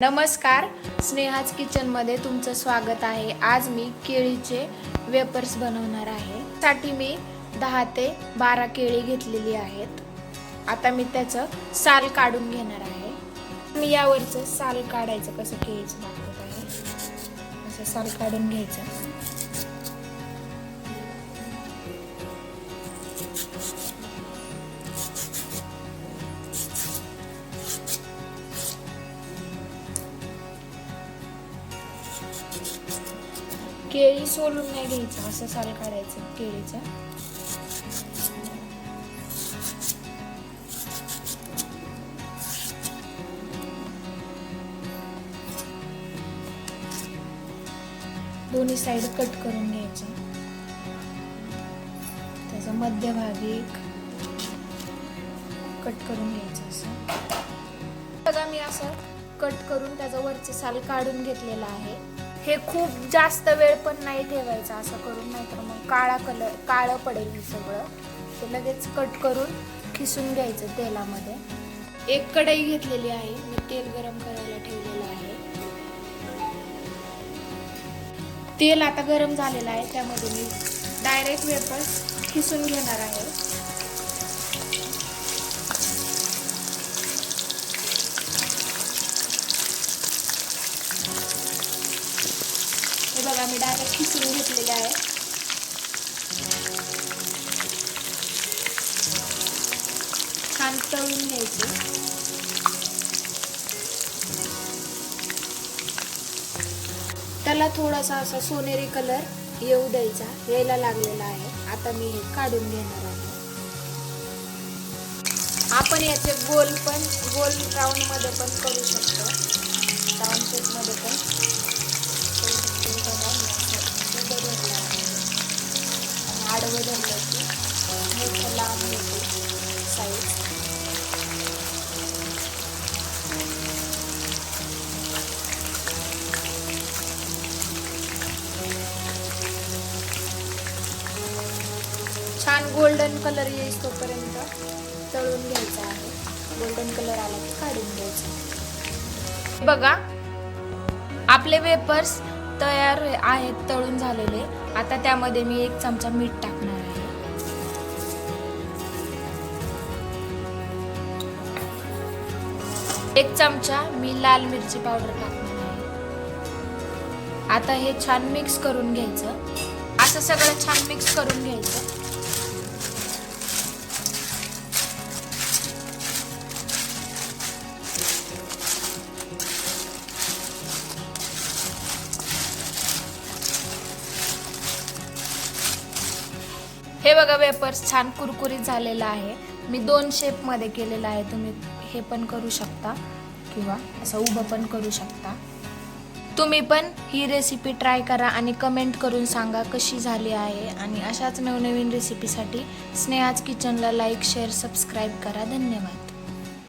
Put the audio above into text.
नमस्कार स्नेहाज किचनमध्ये तुमचं स्वागत आहे. आज मी केळीचे वेपर्स बनवणार आहे. साठी मी दहा ते बारा केळी घेतलेली आहेत. आता मी त्याचं साल काढून घेणार आहे. मी यावरचं साल काढायचं कसं केळीचं दाखवत आहे. असं साल काढून घ्यायचं. केळी सोलून नाही घ्यायचं असं साल काढायचं केळीचं. दोन्ही साईड कट करून घ्यायचं. त्याचा मध्यभागी एक कट करून घ्यायचं असं. बघा मी असं कट करून त्याचा वरचे साल काढून घेतलेलं आहे. हे खूप जास्त वेळ पण नाही ठेवायचं असं करून नाही तर मग काळा कलर काळं पडेल हे सगळं. ते लगेच कट करून खिसून घ्यायचं तेलामध्ये. एक कढई घेतलेली आहे मी तेल गरम करायला ठेवलेलं आहे. तेल आता गरम झालेलं आहे त्यामध्ये मी डायरेक्ट वेपर्स खिसून घेणार आहे. बटाटा मी डायरेक्ट किसून घेतलेला आहे. छान तळून घ्यायचे. त्याला थोडासा असा सोनेरी कलर येऊ द्यायचा यायला लागलेला आहे. आता मी हे काढून घेणार आहे. आपण याचे गोल पण गोल राऊंडमध्ये पण करू शकतो. राऊंड शेपमध्ये पण. आणि आडवं की मोठं लांब होते साईज छान गोल्डन कलर येईल तोपर्यंत. तळून घ्यायचा आहे. गोल्डन कलर आला की काढून घ्यायचा. बघा आपले वेपर्स तयार आहेत तळून झालेले. आता त्यामध्ये मी एक चमचा मीठ टाकणार आहे. एक चमचा मी लाल मिरची पावडर टाकणार आहे. आता हे छान मिक्स करून घ्यायचं. असं सगळं छान मिक्स करून घ्यायचं. हे बघा वेपर्स छान कुरकुरीत झालेला आहे. मी दोन शेपमध्ये केलेलं आहे. तुम्ही हे पण करू शकता किंवा असं उभं पण करू शकता. तुम्ही पण ही रेसिपी ट्राय करा आणि कमेंट करून सांगा कशी झाली आहे. आणि अशाच नवनवीन रेसिपीसाठी स्नेहाज किचनला लाईक शेअर सबस्क्राईब करा. धन्यवाद.